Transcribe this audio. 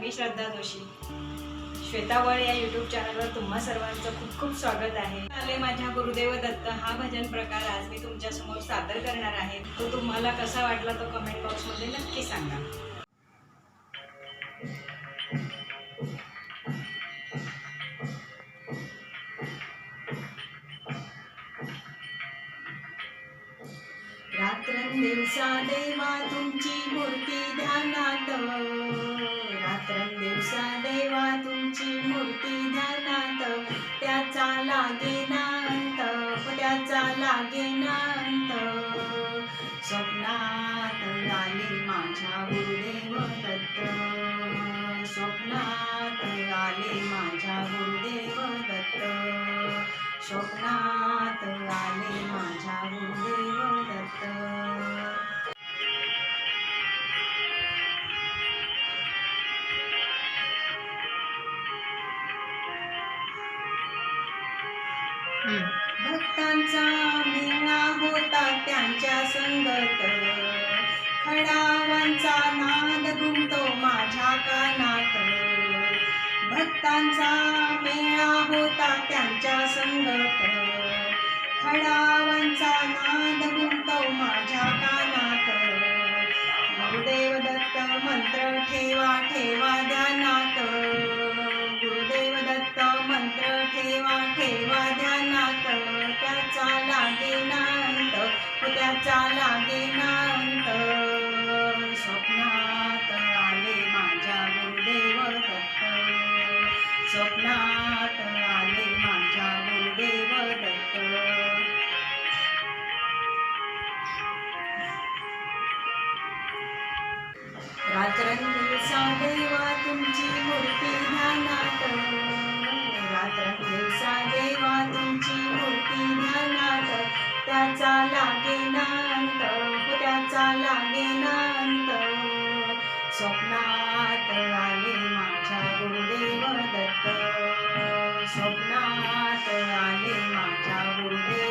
मी श्रद्धा जोशी. श्वेतावळ या युट्यूब चॅनलवर तुम्हा सर्वांचं खूप खूप स्वागत आहे. आले माझ्या गुरुदेव दत्त हा भजन प्रकार आज मी तुमच्यासमोर सादर करणार आहे. तो तुम्हाला कसा वाटला तो कमेंट बॉक्समध्ये नक्की सांगा. रात्रंदिवसा देवा तुमची मूर्ती ध्यानात. देवा मूर्ती ध्यानात त्याचा लागे नांत त्याचा लागे नांत. स्वप्नात आले माझ्या गुरुदेव दत्त स्वप्नात आले माझ्या गुरुदेव दत्त स्वप्नात आले माझ्या गुरुदेव दत्त भक्तांचा मेळा होता त्यांच्या संगत. खडावांचा नाद घुमतो माझ्या कानात. भक्तांचा मेळा होता त्यांच्या संगत. खडावांचा नाद घुमतो माझ्या कानात. गुरुदेव दत्त मंत्र ठेवा ठेवा ध्यानात. ठेवा ठेवा ध्यानात. त्याचा लागे नांत त्याचा लागे नांत. स्वप्नात आले माझ्या गुरुदेव दत्त स्वप्नात त्याचा लागे नांत हो त्याचा लागे नांत स्वप्नात आले माझ्या दत्त स्वप्नात आले माझ्या गुरुदेव दत्त. स्वप्नात आले माझ्या गुरुदेव